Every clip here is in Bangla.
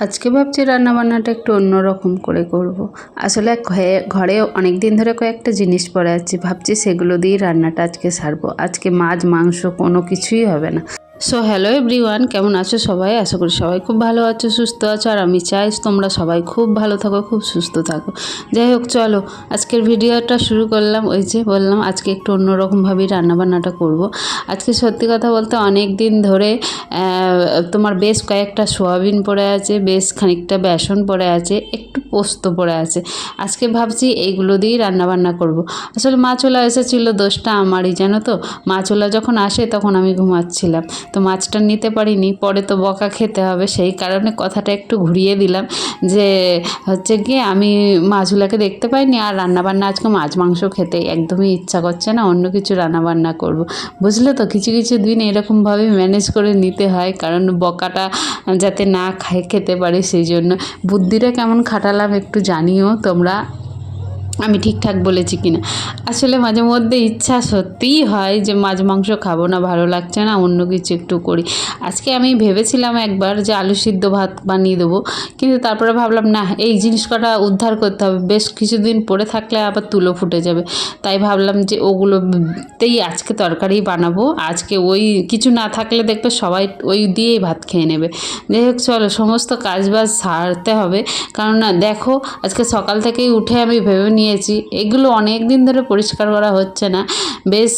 আজকে ভাবছি রান্নাবান্নাটা একটু অন্যরকম করে করব। আসলে ঘরে- অনেক দিন ধরে কয়েকটা জিনিস পড়ে আছে, ভাবছি সেগুলো দিয়ে রান্নাটা আজকে সারবো আজকে মাছ, মাংস কোনো কিছুই হবে না সো হ্যালো এভরিওয়ান কেমন আছো সবাই? আশা করি সবাই খুব ভালো আছো, সুস্থ আছো, আর আমি চাই তোমরা সবাই খুব ভালো থাকো, খুব সুস্থ থাকো। যাই হোক, চলো আজকের ভিডিওটা শুরু করলাম। ওই যে বললাম, আজকে একটু অন্যরকমভাবেই রান্নাবান্নাটা করব। আজকে সত্যি কথা বলতে অনেক দিন ধরে তোমার বেশ কয়েকটা সোয়াবিন পড়ে আছে, বেশ খানিকটা বেসন পড়ে আছে, একটু পোস্ত পড়ে আছে। আজকে ভাবছি এইগুলো দিয়েই রান্নাবান্না করব। আসলে মাছওয়ালা এসেছিল দোষটা আমারই, জানো তো? মাছওয়ালা যখন আসে তখন আমি ঘুমাচ্ছিলাম। তো মাছটা নিতে পারিনি, পরে তো বকা খেতে হবে। সেই কারণে কথাটা একটু ঘুরিয়ে দিলাম যে, হচ্ছে গিয়ে আমি মাছগুলোকে দেখতে পাইনি আর রান্নাবান্না আজকে মাছ, মাংস খেতে একদমই ইচ্ছা করছে না, অন্য কিছু রান্নাবান্না করব। বুঝলে তো, কিছু কিছু দিন এরকমভাবে ম্যানেজ করে নিতে হয়, কারণ বকাটা যাতে না খাই খেতে পারে সেই জন্য। বুদ্ধিটা কেমন খাটালাম একটু জানিও তোমরা। আমি ঠিকঠাক বলেছি কিনা। আসলে মাঝে মধ্যে ইচ্ছা সত্যিই হয় যে মাছ, মাংস খাব না, ভালো লাগছে না, অন্য কিছু একটু করি। আজকে আমি ভেবেছিলাম একবার যে আলু সিদ্ধ ভাত বানিয়ে দেবো, কিন্তু তারপরে ভাবলাম, না, এই জিনিস কটা উদ্ধার করতে হবে। বেশ কিছুদিন পরে থাকলে আবার তুলো ফুটে যাবে। তাই ভাবলাম যে ওগুলোতেই আজকে তরকারি বানাবো। আজকে ওই কিছু না থাকলে দেখবে সবাই ওই দিয়েই ভাত খেয়ে নেবে। যাই হোক, চলো, সমস্ত কাজ বাজ সারতে হবে। কারণ না, দেখো, আজকে সকাল থেকেই উঠে আমি ভেবে নিয়েছি। এগুলো অনেক দিন ধরে পরিষ্কার করা হচ্ছে না। বেশ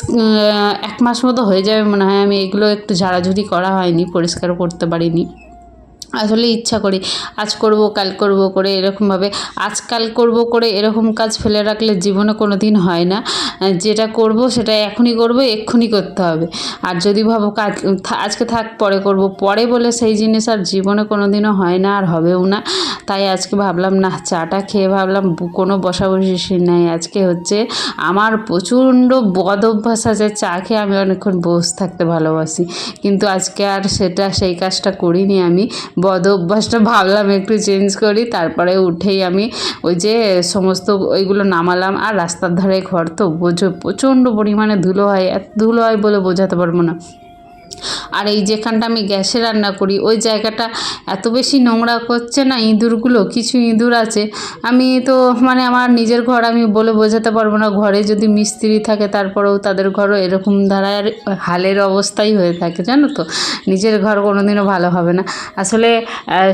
এক মাস মতো হয়ে যাবে মনে হয়। আমি এগুলো একটু ঝাড়াঝুড়ি করা হয়নি পরিষ্কার করতে পারিনি। আসলে ইচ্ছা করি। আজ করব, কাল করব করে এরকমভাবে। আজকাল করব করে এরকম কাজ ফেলে রাখলে জীবনে কোনো দিন হয় না। যেটা করব সেটা এখনই করব, এক্ষুনি করতে হবে। আর যদি ভাবো কাজ আজকে থাক, পরে করব, পরে বলে সেই জিনিস আর জীবনে কোনো দিনও হয় না আর হবেও না। তাই আজকে ভাবলাম না চাটা খেয়ে ভাবলাম, কোনো বসাবসি নাই। আজকে হচ্ছে আমার প্রচণ্ড বদ অভ্যাস আছে, চা খেয়ে আমি অনেকক্ষণ বসে থাকতে ভালোবাসি। কিন্তু আজকে আর সেটা, সেই কাজটা করিনি আমি। বদ অভ্যাসটা ভাবলাম একটু চেঞ্জ করি, তারপরে উঠেই আমি ওই যে সমস্ত ওইগুলো নামালাম আর রাস্তার ধারে ঘর তো বোঝো প্রচণ্ড পরিমাণে ধুলো হয়, এত ধুলো হয় বলে বোঝাতে পারব না। আর এই যেখানটা আমি গ্যাসে রান্না করি, ওই জায়গাটা এত বেশি নোংরা করছে না ইঁদুরগুলো, কিছু ইঁদুর আছে। আমি তো মানে আমার নিজের ঘর আমি বলে বোঝাতে পারব না, ঘরে যদি মিস্ত্রি থাকে তারপরেও তাদের ঘরও এরকম ধারার হালের অবস্থাই হয়ে থাকে, জানো তো? নিজের ঘর কোনোদিনও ভালো হবে না। আসলে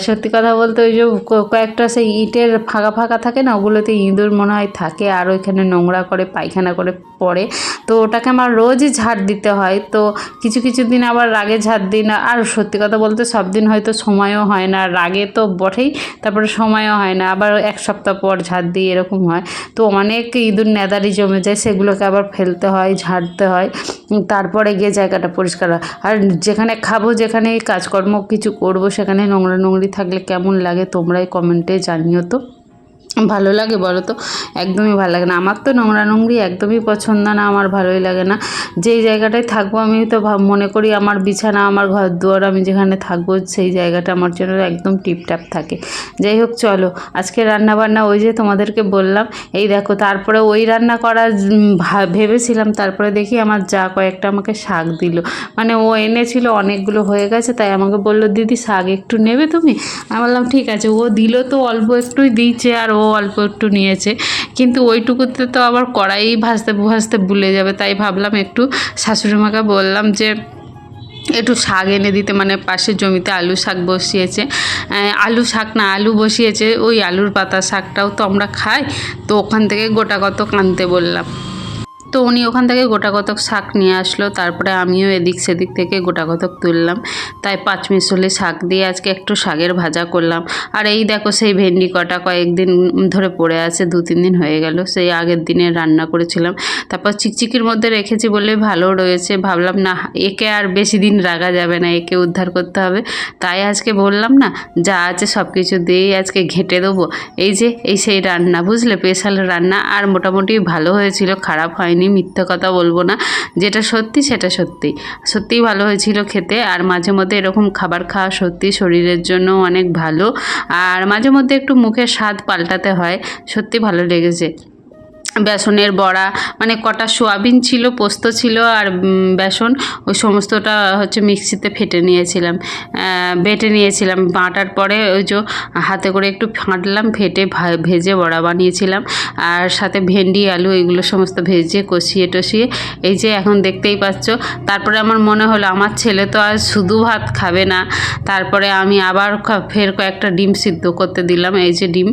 সত্যি কথা বলতে ওই যে কয়েকটা সেই ইটের ফাঁকা ফাঁকা থাকে না, ওগুলোতে ইঁদুর মনে হয় থাকে, আর ওইখানে নোংরা করে, পায়খানা করে পড়ে। তো ওটাকে আমার রোজই ঝাড় দিতে হয়। তো কিছু কিছু দিন আবার রাগে ঝাড় দিই না। আর সত্যি কথা বলতে সব দিন হয়তো সময়ও হয় না। রাগে তো বটেই, তারপরে সময়ও হয় না। আবার এক সপ্তাহ পর ঝাড় দিই, এরকম হয়। তো অনেক ইঁদুর নেদারি জমে যায়, সেগুলোকে আবার ফেলতে হয়, ঝাড়তে হয়। তারপরে গিয়ে জায়গাটা পরিষ্কার হয়। আর যেখানে খাব যেখানে কাজকর্ম কিছু করব, সেখানে নোংরা, নোংরি থাকলে কেমন লাগে তোমরাই কমেন্টে জানিও তো। ভালো লাগে বলো তো? একদমই ভালো লাগে না। আমার তো নোংরা নোংরি একদমই পছন্দ না, আমার ভালোই লাগে না। যেই জায়গাটায় থাকব আমি তো মনে করি আমার বিছানা, আমার ঘর দুয়ার আমি যেখানে থাকব সেই জায়গাটা আমার জন্য একদম টিপটাপ থাকে। যাই হোক, চলো, আজকে রান্না বান্না ওই যে তোমাদেরকে বললাম, এই দেখো, তারপরে ওই রান্না ভা- ভেবেছিলাম, তারপরে দেখি আমার যা কয়েকটা আমাকে শাক দিল। মানে ও এনেছিল, অনেকগুলো হয়ে গেছে, তাই আমাকে বলল, দিদি, শাক একটু নেবে তুমি? আমি বললাম, ঠিক আছে। ও দিল তো, অল্প একটুই দিয়েছে, আর ও অল্প একটু নিয়েছে। কিন্তু ওইটুকুতে তো আবার কড়াই ভাজতে ভাজতে ভুলে যাবে। তাই ভাবলাম একটু শাশুড়ি মাকে বললাম যে, একটু শাক এনে দিতে। মানে পাশের জমিতে আলু শাক বসিয়েছে। আলু শাক না, আলু বসিয়েছে। ওই আলুর পাতা শাকটাও তো আমরা খাই। তো ওখান থেকে গোটা কত কানতে বললাম। তো উনি ওখান থেকে গোটা কতক শাক নিয়ে আসলো, তারপরে আমিও এদিক সেদিক থেকে গোটা কতক তুললাম। তাই পাঁচ মিশলে শাক দিয়ে আজকে একটু শাকের ভাজা করলাম। আর এই দেখো সেই ভেন্ডি কটা কয়েকদিন ধরে পড়ে আছে, দু তিন দিন হয়ে গেল, সেই আগের দিনে রান্না করেছিলাম। তারপর চিকচিকির মধ্যে রেখেছি বলে ভালো রয়েছে, ভাবলাম না, একে আর বেশি দিন রাখা যাবে না, একে উদ্ধার করতে হবে। তাই আজকে বললাম না, যা আছে সব কিছু দিয়েই আজকে ঘেঁটে দেবো। এই যে, এই সেই রান্না, বুঝলে? স্পেশাল রান্না, আর মোটামুটি ভালো হয়েছিল, খারাপ হয়নি। মিথ্যে কথা বলব না। যেটা সত্যি, সেটা সত্যি। সত্যিই ভালো হয়েছিল খেতে, আর মাঝে মধ্যে এরকম খাবার খাওয়া সত্যি শরীরের জন্য অনেক ভালো। আর মাঝে মধ্যে একটু মুখের স্বাদ পাল্টাতে হয়। সত্যি ভালো লেগেছে। বেসনের বড়া মানে কটা সোয়াবিন ছিল, পোস্ত ছিল আর বেসন, ওই সমস্তটা হচ্ছে মিক্সিতে ফেটে নিয়েছিলাম। বেটে নিয়েছিলাম। বাটার পরে ওই যে হাতে করে একটু ফাটলাম, ফেটে ভেজে বড়া বানিয়েছিলাম। আর সাথে ভেন্ডি, আলু, এগুলো সমস্ত ভেজে কষিয়ে টষিয়ে, এই যে এখন দেখতেই পাচ্ছ। তারপরে আমার মনে হলো, আমার ছেলে তো আর শুধু ভাত খাবে না। তারপরে আমি আবার ফের কয়েকটা ডিম সিদ্ধ করতে দিলাম। এই যে ডিম,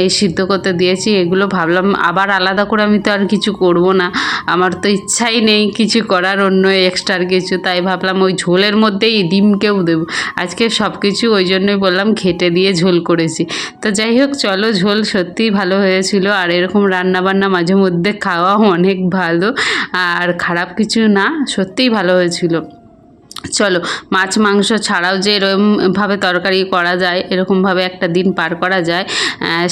এই সিদ্ধ করতে দিয়েছি, এগুলো ভাবলাম আবার আলাদা করে আমি তো আর কিছু করব না। আমার তো ইচ্ছাই নেই কিছু করার, অন্য এক্সট্রার কিছু। তাই ভাবলাম ওই ঝোলের মধ্যেই ডিমকেও দেবো। আজকে সব কিছু ওই জন্যই বললাম খেটে দিয়ে ঝোল করেছি। তো যাই হোক, চলো ঝোল সত্যিই ভালো হয়েছিল। আর এরকম রান্না বান্না মাঝে মধ্যে খাওয়া অনেক ভালো। আর খারাপ কিছু না, সত্যিই ভালো হয়েছিল। চলো, মাছ, মাংস ছাড়াও যে এরকমভাবে তরকারি করা যায়, এরকমভাবে একটা দিন পার করা যায়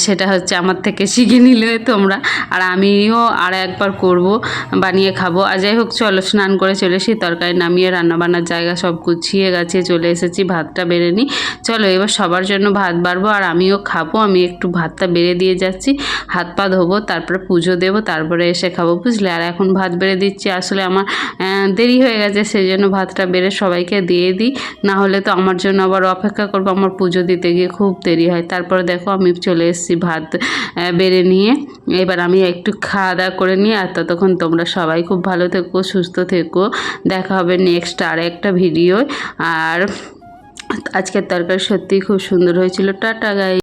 সেটা হচ্ছে আমার থেকে শিখে নিলে তোমরা। আর আমিও আর একবার করব, বানিয়ে খাব। আর যাই হোক, চলো, স্নান করে চলে এসে তরকারি নামিয়ে রান্নাবান্নার জায়গা সব গুছিয়ে গাছিয়ে চলে এসেছি, ভাতটা বেড়ে নিই। চলো, এবার সবার জন্য ভাত বাড়বো, আর আমিও খাব, আমি একটু ভাতটা বেড়ে দিয়ে যাচ্ছি। হাত পা ধোবো, তারপরে পুজো দেবো, তারপরে এসে খাব, বুঝলে? আর এখন ভাত বেড়ে দিচ্ছি, আসলে আমার দেরি হয়ে গেছে, সেই জন্য ভাতটা বেড়ে সবাইকে দিয়ে দিই। না হলে তো আমার জন্য আবার অপেক্ষা করব, আমার পুজো দিতে গিয়ে খুব দেরি হয়। তারপরে দেখো আমি চলে এসেছি ভাত বেড়ে নিয়ে। এবার আমি একটু খাওয়া দাওয়া করে নিই আর ততক্ষণ তোমরা সবাই খুব ভালো থেকো, সুস্থ থেকো। দেখা হবে নেক্সট আর একটা ভিডিও আর আজকের তরকারি সত্যিই খুব সুন্দর হয়েছিল। টাটা গাই